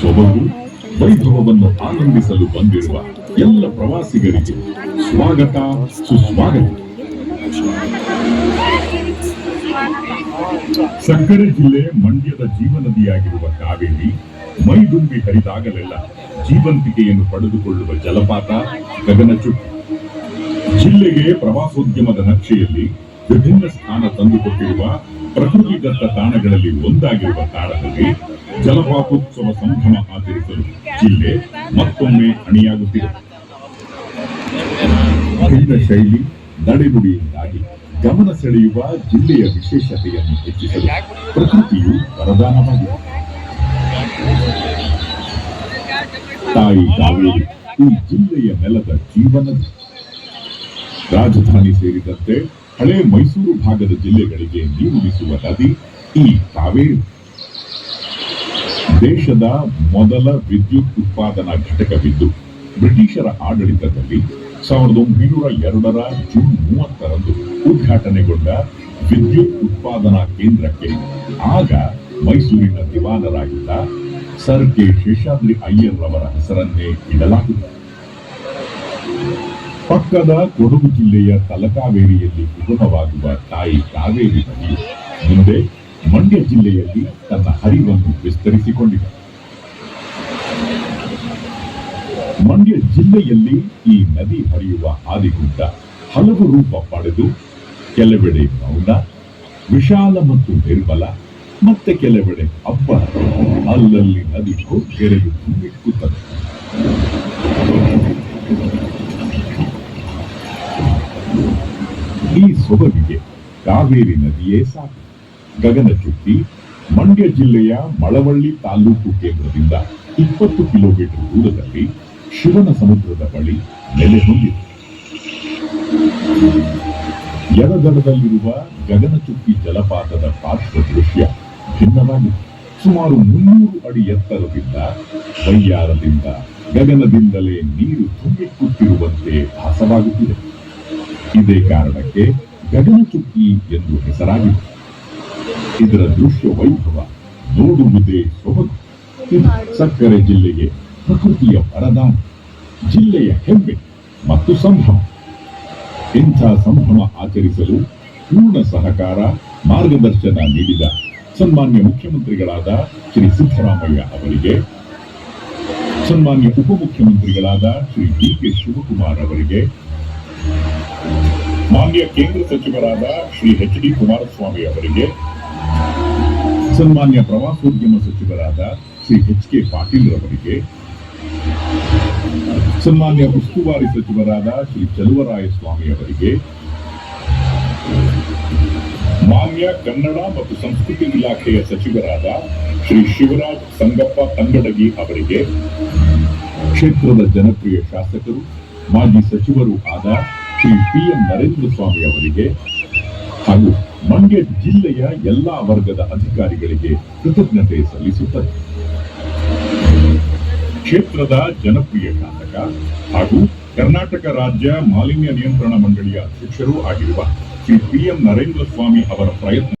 ಸೊಬಗು ವೈಭವವನ್ನು ಆನಂದಿಸಲು ಬಂದಿರುವ ಎಲ್ಲ ಪ್ರವಾಸಿಗರಿಗೆ ಸ್ವಾಗತ, ಸುಸ್ವಾಗತ. ಸಕ್ಕರೆ ಜಿಲ್ಲೆ ಮಂಡ್ಯದ ಜೀವನದಿಯಾಗಿರುವ ಕಾವೇರಿ, ಮೈದುಂಬಿ ಹರಿದಾಗಲೆಲ್ಲ ಜೀವಂತಿಕೆಯನ್ನು ಪಡೆದುಕೊಳ್ಳುವ ಜಲಪಾತ ಗಗನಚುಕ್ಕಿ. ಜಿಲ್ಲೆಗೆ ಪ್ರವಾಸೋದ್ಯಮದ ನಕ್ಷೆಯಲ್ಲಿ ವಿಭಿನ್ನ ಸ್ಥಾನ ತಂದುಕೊಟ್ಟಿರುವ ಪ್ರಕೃತಿದತ್ತ ತಾಣಗಳಲ್ಲಿ ಒಂದಾಗಿರುವ ತಾಣದಲ್ಲಿ ಜಲಪಾತೋತ್ಸವ ಸಂಭ್ರಮ ಆಚರಿಸಲು ಜಿಲ್ಲೆ ಮತ್ತೊಮ್ಮೆ ಅಣಿಯಾಗುತ್ತಿದೆ. ಭಿನ್ನ ಶೈಲಿ ನಡೆನುಡಿಯಿಂದಾಗಿ ಗಮನ ಸೆಳೆಯುವ ಜಿಲ್ಲೆಯ ವಿಶೇಷತೆಯನ್ನು ಹೆಚ್ಚಿಸಲು ಪ್ರಕೃತಿಯು ವರದಾನವಾಗಿದೆ. ತಾಯಿ ಕಾವೇರಿ ಈ ಜಿಲ್ಲೆಯ ನೆಲದ ಜೀವನದ ರಾಜಧಾನಿ ಸೇರಿದಂತೆ ಹಳೆ ಮೈಸೂರು ಭಾಗದ ಜಿಲ್ಲೆಗಳಿಗೆ ನೀರುಣಿಸುವ ನದಿ ಈ ಕಾವೇರಿ. ದೇಶದ ಮೊದಲ ವಿದ್ಯುತ್ ಉತ್ಪಾದನಾ ಘಟಕವಿದ್ದು, ಬ್ರಿಟಿಷರ ಆಡಳಿತದಲ್ಲಿ ಸಾವಿರದ ಒಂಬೈನೂರ ಎರಡರ ಜೂನ್ ಮೂವತ್ತರಂದು ಉದ್ಘಾಟನೆಗೊಂಡ ವಿದ್ಯುತ್ ಉತ್ಪಾದನಾ ಕೇಂದ್ರಕ್ಕೆ ಆಗ ಮೈಸೂರಿನ ದಿವಾನರಾಗಿದ್ದ ಸರ್ ಕೆ ಶೇಷಾದ್ರಿ ಅಯ್ಯರ್ ಅವರ ಹೆಸರನ್ನೇ ಇಡಲಾಗಿದೆ. ಪಕ್ಕದ ಕೊಡಗು ಜಿಲ್ಲೆಯ ತಲಕಾವೇರಿಯಲ್ಲಿ ಉಗಮವಾಗುವ ತಾಯಿ ಕಾವೇರಿ ನದಿ ಮುಂದೆ ಮಂಡ್ಯ ಜಿಲ್ಲೆಯಲ್ಲಿ ತನ್ನ ಹರಿವನ್ನು ವಿಸ್ತರಿಸಿಕೊಂಡಿದೆ ಮಂಡ್ಯ ಜಿಲ್ಲೆಯಲ್ಲಿ ಈ ನದಿ ಹರಿಯುವ ಹಾದಿಗುಡ್ಡ ಹಲವು ರೂಪ ಪಡೆದು ಕೆಲವೆಡೆ ಮೌನ, ವಿಶಾಲ ಮತ್ತು ನಿರ್ಮಲ ಮತ್ತೆ ಕೆಲವೆಡೆ ಅಬ್ಬರ. ಅಲ್ಲಲ್ಲಿ ನದಿ ಕೆರೆಯು ತುಂಬಿಕ್ಕುತ್ತದೆ ಈ ಸೊಬಗಿಗೆ ಕಾವೇರಿ ನದಿಯೇ ಸಾಕು. ಗಗನಚುಕ್ಕಿ ಮಂಡ್ಯ ಜಿಲ್ಲೆಯ ಮಳವಳ್ಳಿ ತಾಲೂಕು ಕೇಂದ್ರದಿಂದ ಇಪ್ಪತ್ತು ಕಿಲೋಮೀಟರ್ ದೂರದಲ್ಲಿ ಶಿವನ ಸಮುದ್ರದ ಬಳಿ ನೆಲೆ ಹೊಂದಿದೆ. ಎಡದಡದಲ್ಲಿರುವ ಗಗನಚುಕ್ಕಿ ಜಲಪಾತದ ಪಾರ್ಶ್ವ ದೃಶ್ಯ ಭಿನ್ನವಾಗಿದೆ. ಸುಮಾರು ಮುನ್ನೂರು ಅಡಿ ಎತ್ತರದಿಂದ ವೈಯಾರದಿಂದ ಗಗನದಿಂದಲೇ ನೀರು ತುಂಬಿಕ್ಕುತ್ತಿರುವಂತೆ ಭಾಸವಾಗುತ್ತಿದೆ. ಇದೇ ಕಾರಣಕ್ಕೆ ಗಗನಚುಕ್ಕಿ ಎಂದು ಹೆಸರಾಗಿದೆ ಇದರ ದೃಶ್ಯ ವೈಭವ ನೋಡುವುದೇ ಸೊಬಗು. ಇದು ಸಕ್ಕರೆ ಜಿಲ್ಲೆಗೆ ಪ್ರಕೃತಿಯ ವರದಾನ, ಜಿಲ್ಲೆಯ ಹೆಮ್ಮೆ ಮತ್ತು ಸಂಭ್ರಮ. ಇಂಥ ಸಂಭ್ರಮ ಆಚರಿಸಲು ಪೂರ್ಣ ಸಹಕಾರ, ಮಾರ್ಗದರ್ಶನ ನೀಡಿದ ಸನ್ಮಾನ್ಯ ಮುಖ್ಯಮಂತ್ರಿಗಳಾದ ಶ್ರೀ ಸಿದ್ದರಾಮಯ್ಯ ಅವರಿಗೆ, ಸನ್ಮಾನ್ಯ ಉಪಮುಖ್ಯಮಂತ್ರಿಗಳಾದ ಶ್ರೀ ಡಿ ಕೆ ಶಿವಕುಮಾರ್ ಅವರಿಗೆ ಮಾನ್ಯ ಕೇಂದ್ರ ಸಚಿವರಾದ ಶ್ರೀ ಎಚ್ ಡಿ ಕುಮಾರಸ್ವಾಮಿ ಅವರಿಗೆ ಸನ್ಮಾನ್ಯ ಪ್ರವಾಸೋದ್ಯಮ ಸಚಿವರಾದ ಶ್ರೀ ಎಚ್ ಕೆ ಪಾಟೀಲ್ ರವರಿಗೆ ಸನ್ಮಾನ್ಯ ಉಸ್ತುವಾರಿ ಸಚಿವರಾದ ಶ್ರೀ ಚಲುವರಾಯಸ್ವಾಮಿ ಅವರಿಗೆ ಮಾನ್ಯ ಕನ್ನಡ ಮತ್ತು ಸಂಸ್ಕೃತಿ ಇಲಾಖೆಯ ಸಚಿವರಾದ ಶ್ರೀ ಶಿವರಾಜ್ ಸಂಗಪ್ಪ ತಂಗಡಗಿ ಅವರಿಗೆ ಕ್ಷೇತ್ರದ ಜನಪ್ರಿಯ ಶಾಸಕರು, ಮಾಜಿ ಸಚಿವರು ಆದ ಶ್ರೀ ಪಿ ಎಂ ನರೇಂದ್ರ ಸ್ವಾಮಿ ಅವರಿಗೆ ಹಾಗೂ ಮಂಡ್ಯ ಜಿಲ್ಲೆಯ ಎಲ್ಲಾ ವರ್ಗದ ಅಧಿಕಾರಿಗಳಿಗೆ ಕೃತಜ್ಞತೆ ಸಲ್ಲಿಸುತ್ತದೆ ಕ್ಷೇತ್ರದ ಜನಪ್ರಿಯ ಶಾಸಕ ಹಾಗೂ ಕರ್ನಾಟಕ ರಾಜ್ಯ ಮಾಲಿನ್ಯ ನಿಯಂತ್ರಣ ಮಂಡಳಿಯ ಅಧ್ಯಕ್ಷರೂ ಆಗಿರುವ ಶ್ರೀ ಪಿ ಎಂ ನರೇಂದ್ರ ಸ್ವಾಮಿ ಅವರ ಪ್ರಯತ್ನ